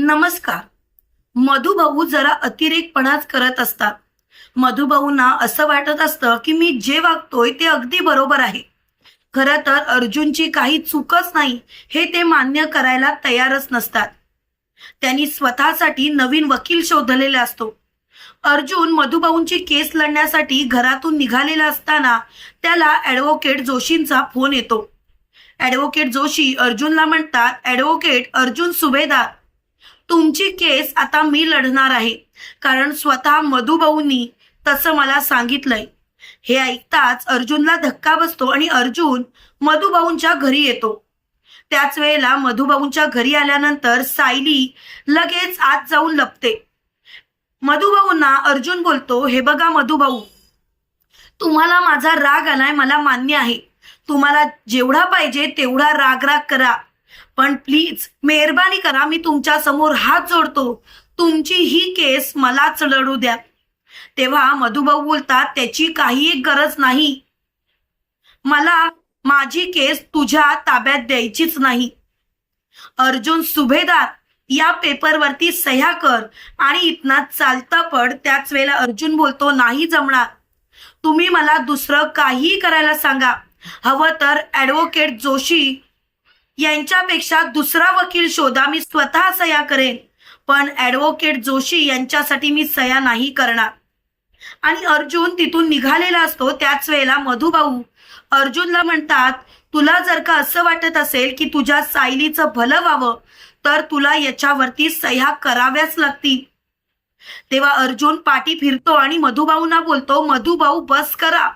नमस्कार. मधुभाऊ जरा अतिरेकपणाच करत असतात. मधुभाऊंना असं वाटत असतं की मी जे वागतोय ते अगदी बरोबर आहे. खरं तर अर्जुनची काही चूकच नाही हे ते मान्य करायला तयारच नसतात. त्यांनी स्वतःसाठी नवीन वकील शोधलेला असतो. अर्जुन मधुभाऊंची केस लढण्यासाठी घरातून निघालेला असताना त्याला ॲडव्होकेट जोशींचा फोन येतो. ॲडव्होकेट जोशी अर्जुनला म्हणतात ॲडव्होकेट अर्जुन सुभेदार तुमची केस आता मी लढणार आहे. कारण स्वतः मधुभाऊंनी तसं मला सांगितलंय. हे ऐकताच अर्जुनला धक्का बसतो आणि अर्जुन मधुभाऊंच्या घरी येतो. त्याच वेळेला मधुभाऊंच्या घरी आल्यानंतर सायली लगेच आत जाऊन लपते. मधुभाऊंना अर्जुन बोलतो हे बघा मधुभाऊ तुम्हाला माझा राग आलाय मला मान्य आहे. तुम्हाला जेवढा पाहिजे तेवढा राग राग करा. पण प्लीज मेहरबानी करा मी तुमच्यासमोर हात जोडतो. तुमची ही केस मलाच लढू द्या. तेव्हा मधुभाऊ बोलतात त्याची काही गरज नाही. मला माझी केस तुझ्या ताब्यात द्यायचीच नाही. अर्जुन सुभेदार या पेपरवरती सह्या कर आणि इतना चालता पड. त्याच वेळेला अर्जुन बोलतो नाही जमणार. तुम्ही मला दुसरं काहीही करायला सांगा. हवं तर ॲडव्होकेट जोशी यांच्यापेक्षा दुसरा वकील शोधा मी स्वतः सह्या करेन. पण ॲडव्होकेट जोशी यांच्यासाठी मी सह्या नाही करणार. आणि अर्जुन तिथून निघालेला असतो त्याच वेळेला मधुभाऊ. अर्जुनला म्हणतात तुला जर का असं वाटत असेल की तुझ्या सायलीचं भलं व्हावं तर तुला याच्यावरती सह्या कराव्याच लागतील. तेव्हा अर्जुन पाठी फिरतो आणि मधुभाऊंना बोलतो मधुभाऊ बस करा.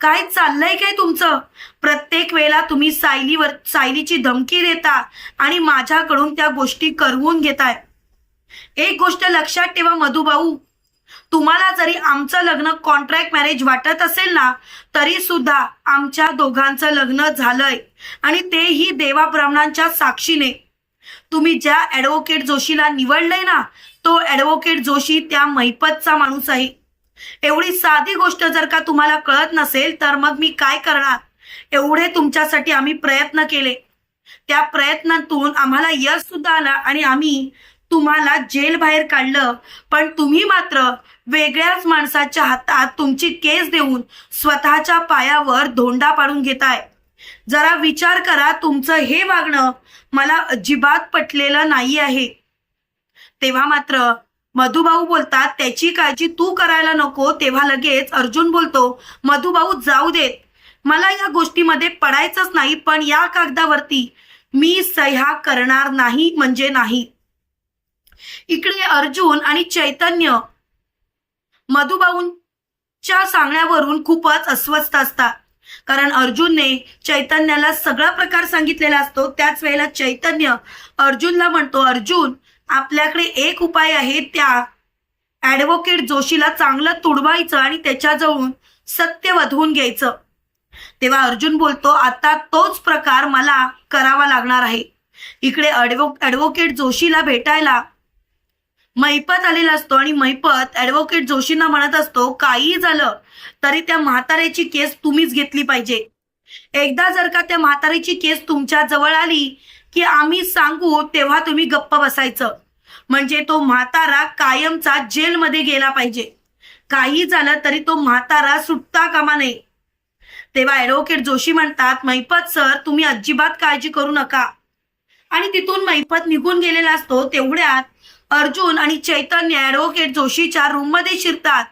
काय चाललंय काय तुमचं? प्रत्येक वेळेला तुम्ही सायलीवर सायलीची धमकी देता आणि माझ्याकडून त्या गोष्टी करवून घेताय. एक गोष्ट लक्षात ठेवा मधुभाऊ तुम्हाला जरी आमचं लग्न कॉन्ट्रॅक्ट मॅरेज वाटत असेल ना तरी सुद्धा आमच्या दोघांचं लग्न झालंय आणि तेही देवा ब्राह्मणांच्या साक्षीने. तुम्ही ज्या ॲडव्होकेट जोशीला निवडलंय ना तो ॲडव्होकेट जोशी त्या मैपतचा माणूस आहे एवढी साधी गोष्ट जर का तुम्हाला कळत नसेल तर मग मी काय करणार? एवढे तुमच्यासाठी आम्ही प्रयत्न केले. त्या प्रयत्नातून आम्हाला यश सुद्धा आला आणि आम्ही तुम्हाला जेल बाहेर काढलं. पण तुम्ही मात्र वेगळ्याच माणसाच्या हातात तुमची केस देऊन स्वतःच्या पायावर धोंडा पाडून घेताय. जरा विचार करा तुमचं हे वागणं मला अजिबात पटलेलं नाही आहे तेव्हा मात्र मधुभाऊ बोलतात त्याची काळजी तू करायला नको. तेव्हा लगेच अर्जुन बोलतो मधुभाऊ जाऊ देत. मला या गोष्टीमध्ये पडायचंच नाही पण या कागदावरती मी सह्या करणार नाही म्हणजे नाही. इकडे अर्जुन आणि चैतन्य मधुभाऊंच्या सांगण्यावरून खूपच अस्वस्थ असतात. कारण अर्जुनने चैतन्याला सगळा प्रकार सांगितलेला असतो. त्याच वेळेला चैतन्य अर्जुनला म्हणतो अर्जुन आपल्याकडे एक उपाय आहे त्या. ॲडव्होकेट जोशीला चांगलं तुडवायचं आणि त्याच्याजवळून सत्य वधवून घ्यायचं. तेव्हा अर्जुन बोलतो आता तोच प्रकार मला करावा लागणार आहे. इकडे ॲडव्हो ॲडव्होकेट जोशीला भेटायला मैपत आलेला असतो आणि मैपत ॲडव्होकेट जोशींना म्हणत असतो काही झालं तरी त्या म्हाताऱ्याची केस तुम्हीच घेतली पाहिजे. एकदा जर का त्या म्हाताऱ्याची केस तुमच्या जवळ आली की आम्ही सांगू तेव्हा तुम्ही गप्प बसायचं. म्हणजे तो म्हातारा कायमचा जेलमध्ये गेला पाहिजे. काही झालं तरी तो म्हातारा सुटता कामा नये. तेव्हा ॲडव्होकेट जोशी म्हणतात मैपत सर तुम्ही अजिबात काळजी करू नका. आणि तिथून मैपत निघून गेलेला असतो तेवढ्यात अर्जुन आणि चैतन्य ॲडव्होकेट जोशीच्या रूममध्ये शिरतात.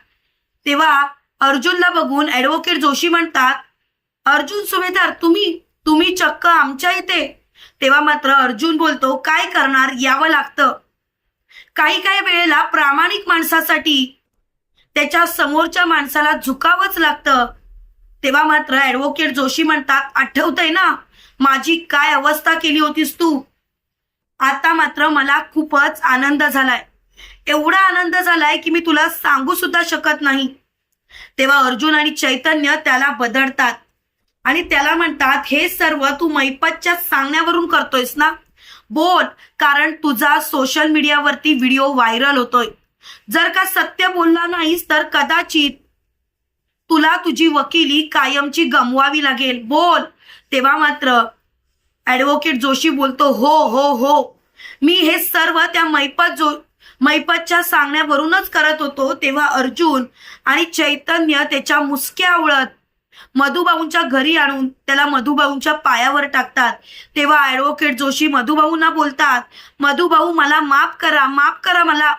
तेव्हा अर्जुनला बघून ॲडव्होकेट जोशी म्हणतात अर्जुन सुभेदार तुम्ही तुम्ही चक्क आमच्या इथे तेव्हा मात्र अर्जुन बोलतो काय करणार? यावं लागतं. काही काही वेळेला प्रामाणिक माणसासाठी त्याच्या समोरच्या माणसाला झुकावंच लागतं. तेव्हा मात्र ऍडव्होकेट जोशी म्हणतात आठवतंय ना माझी काय अवस्था केली होतीस तू? आता मात्र मला खूपच आनंद झालाय. एवढा आनंद झालाय की मी तुला सांगू सुद्धा शकत नाही. तेव्हा अर्जुन आणि चैतन्य त्याला बदडतात. आणि त्याला म्हणतात हे सर्व तू मैपतच्या सांगण्यावरून करतोयस ना? बोल कारण तुझा सोशल मीडियावरती व्हिडिओ व्हायरल होतोय. जर का सत्य बोलला नाहीस तर कदाचित तुला तुझी वकिली कायमची गमवावी लागेल. बोल. तेव्हा मात्र ॲडव्होकेट जोशी बोलतो हो हो हो. मी हे सर्व त्या मैपत जो मैपतच्या सांगण्यावरूनच करत होतो. तेव्हा अर्जुन आणि चैतन्य त्याच्या मुसक्या आवळत मधुभाऊंच्या घरी आणून त्याला मधुभाऊंच्या पायावर टाकतात. तेव्हा ऍडव्होकेट जोशी मधुबाऊंना बोलतात मधुभाऊ मला माफ करा माफ करा मला.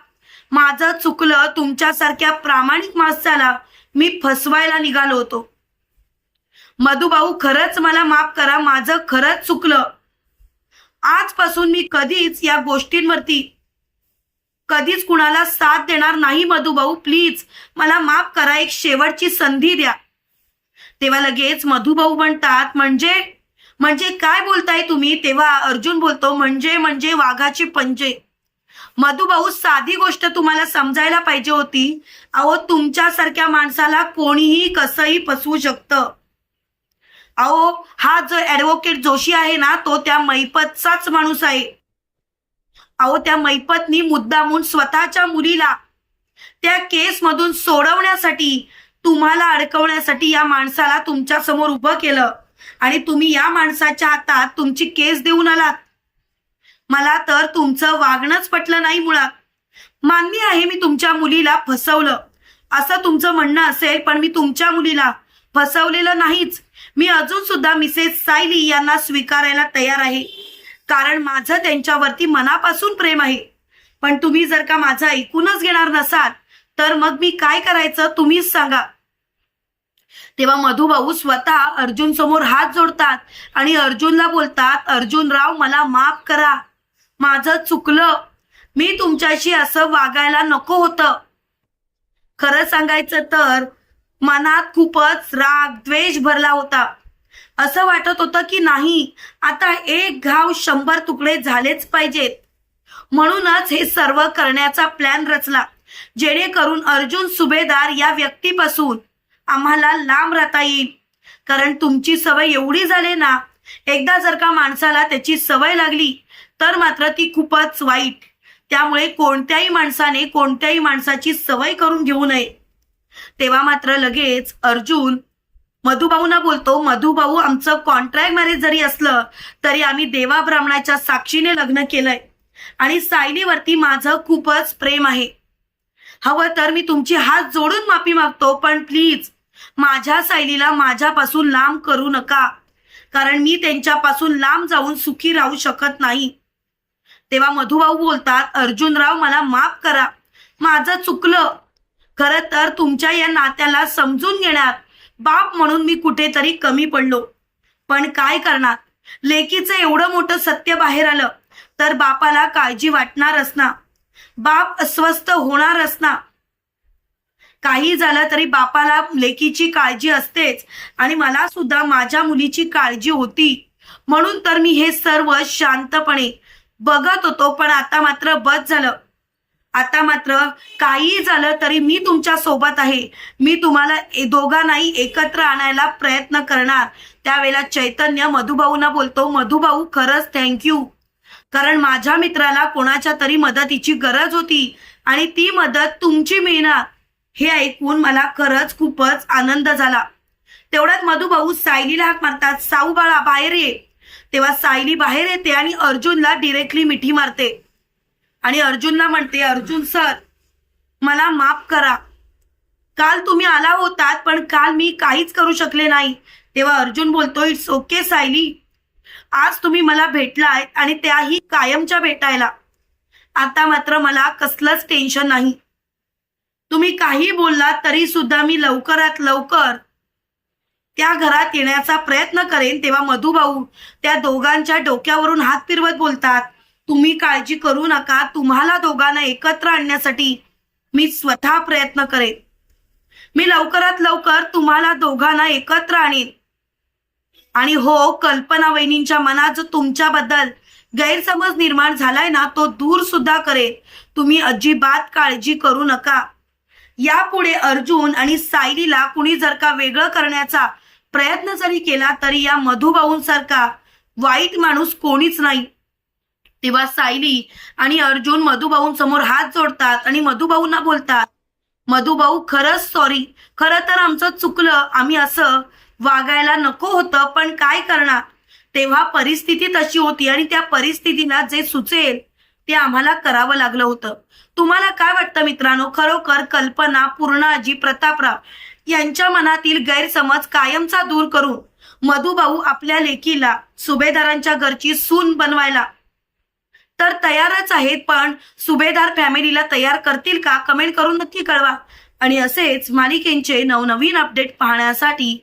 माझं चुकलं तुमच्यासारख्या प्रामाणिक माणसाला मी फसवायला निघालो होतो. मधुभाऊ खरंच मला माफ करा माझं खरंच चुकलं. आजपासून मी कधीच या गोष्टींवरती कधीच कुणाला साथ देणार नाही मधुभाऊ प्लीज मला माफ करा एक शेवटची संधी द्या. तेव्हा लगेच मधुभाऊ म्हणतात म्हणजे म्हणजे काय बोलताय तुम्ही? तेव्हा अर्जुन बोलतो म्हणजे म्हणजे वाघाचे पंजे. मधुभाऊ साधी गोष्ट तुम्हाला समजायला पाहिजे होती. अहो तुमच्यासारख्या माणसाला कोणीही कसंही फसवू शकतं. अहो हा जो ऍडव्होकेट जोशी आहे ना तो त्या मैपतचाच माणूस आहे. अहो त्या मैपतनी मुद्दामून स्वतःच्या मुलीला त्या केस मधून सोडवण्यासाठी तुम्हाला अडकवण्यासाठी या माणसाला तुमच्यासमोर उभं केलं. आणि तुम्ही या माणसाच्या हातात तुमची केस देऊन आलात. मला तर तुमचं वागणंच पटलं नाही मुळात. मान्य आहे मी तुमच्या मुलीला फसवलं. असं तुमचं म्हणणं असेल पण मी तुमच्या मुलीला फसवलेलं नाहीच. मी अजून सुद्धा मिसेस सायली यांना स्वीकारायला तयार आहे. कारण माझं त्यांच्यावरती मनापासून प्रेम आहे. पण तुम्ही जर का माझं ऐकूनच घेणार नसाल तर मग मी काय करायचं तुम्हीच सांगा. तेव्हा मधुभाऊ स्वतः अर्जुन समोर हात जोडतात आणि अर्जुनला बोलतात अर्जुन राव मला माफ करा. माझं चुकलं. मी तुमच्याशी असं वागायला नको होतं. खरं सांगायचं तर मनात खूपच राग द्वेष भरला होता. असं वाटत होतं की नाही आता एक घाव शंभर तुकडे झालेच पाहिजेत. म्हणूनच हे सर्व करण्याचा प्लॅन रचला. जेणेकरून अर्जुन सुभेदार या व्यक्तीपासून आम्हाला लांब राहता येईल. कारण तुमची सवय एवढी झाली ना एकदा जर का माणसाला त्याची सवय लागली तर मात्र ती खूपच वाईट. त्यामुळे कोणत्याही माणसाने कोणत्याही माणसाची सवय करून घेऊ नये. तेव्हा मात्र लगेच अर्जुन मधुभाऊना बोलतो मधुभाऊ आमचं कॉन्ट्रॅक्ट मॅरेज जरी असलं तरी आम्ही देवा ब्राह्मणाच्या साक्षीने लग्न केलंय. आणि सायलीवरती माझं खूपच प्रेम आहे. हवं तर मी तुमची हात जोडून माफी मागतो पण प्लीज माझ्या सायलीला माझ्यापासून लांब करू नका. कारण मी त्यांच्यापासून लांब जाऊन सुखी राहू शकत नाही. तेव्हा मधुभाऊ बोलतात अर्जुनराव मला माफ करा. माझं चुकलं. खरं तर तुमच्या या नात्याला समजून घेण्यात बाप म्हणून मी कुठेतरी कमी पडलो. पण काय करणार? लेकीचं एवढं मोठं सत्य बाहेर आलं तर बापाला काळजी वाटणारच ना. बाप अस्वस्थ होणारच ना काही झालं तरी बापाला लेकीची काळजी असतेच आणि मला सुद्धा माझ्या मुलीची काळजी होती. म्हणून तर मी हे सर्व शांतपणे बघत होतो पण आता मात्र बस झालं. आता मात्र काही झालं तरी मी तुमच्यासोबत आहे. मी तुम्हाला दोघांनाही एकत्र आणायला प्रयत्न करणार. त्यावेळेला चैतन्य मधुभाऊना बोलतो मधुभाऊ खरंच थँक्यू कारण माझ्या मित्राला कोणाच्या तरी मदतीची गरज होती आणि ती मदत तुमची मिळणार हे ऐकून मला खरंच खूपच आनंद झाला. तेवढ्यात मधुभाऊ सायलीला हाक मारतात साऊ बाळा बाहेर ये. तेव्हा सायली बाहेर येते आणि अर्जुनला डिरेक्टली मिठी मारते. आणि अर्जुनला म्हणते अर्जुन सर मला माफ करा. काल तुम्ही आला होतात पण काल मी काहीच करू शकले नाही. तेव्हा अर्जुन बोलतो इट्स ओके सायली. आज तुम्ही मला भेटलाय आणि त्याही कायमच्या भेटायला. आता मात्र मला कसलंच टेन्शन नाही. तुम्ही काही बोललात तरी सुद्धा मी लवकरात लवकर त्या घरात येण्याचा प्रयत्न करेन तेव्हा मधुभाऊ त्या दोघांच्या डोक्यावरून हात फिरवत बोलतात तुम्ही काळजी करू नका तुम्हाला दोघांना एकत्र आणण्यासाठी मी स्वतः प्रयत्न करेन. मी लवकरात लवकर तुम्हाला दोघांना एकत्र आणेन. आणि हो कल्पना वहिनींच्या मनात जो तुमच्याबद्दल गैरसमज निर्माण झालाय ना तो दूर सुद्धा करेल. तुम्ही अजिबात काळजी करू नका. यापुढे अर्जुन आणि सायलीला कुणी जर का वेगळं करण्याचा प्रयत्न जरी केला तरी या मधुभाऊंसारखा वाईट माणूस कोणीच नाही. तेव्हा सायली आणि अर्जुन मधुभाऊंसमोर हात जोडतात आणि मधुभाऊंना बोलतात मधुभाऊ खरंच सॉरी खरं तर आमचं चुकलं. आम्ही असं वागायला नको होतं पण काय करणार? तेव्हा परिस्थिती तशी होती आणि त्या परिस्थितीला जे सुचेल ते आम्हाला करावं लागलं होतं. तुम्हाला काय वाटतं मित्रांनो? खरोखर कल्पना पूर्णाजी प्रतापराव यांच्या मनातील गैरसमज कायमचा दूर करून मधुभाऊ आपल्या लेकीला सुभेदारांच्या घरची सून बनवायला तर तयारच आहेत पण सुभेदार फॅमिलीला तयार करतील का? कमेंट करून नक्की कळवा. आणि असेच मालिकेंचे नवनवीन अपडेट पाहण्यासाठी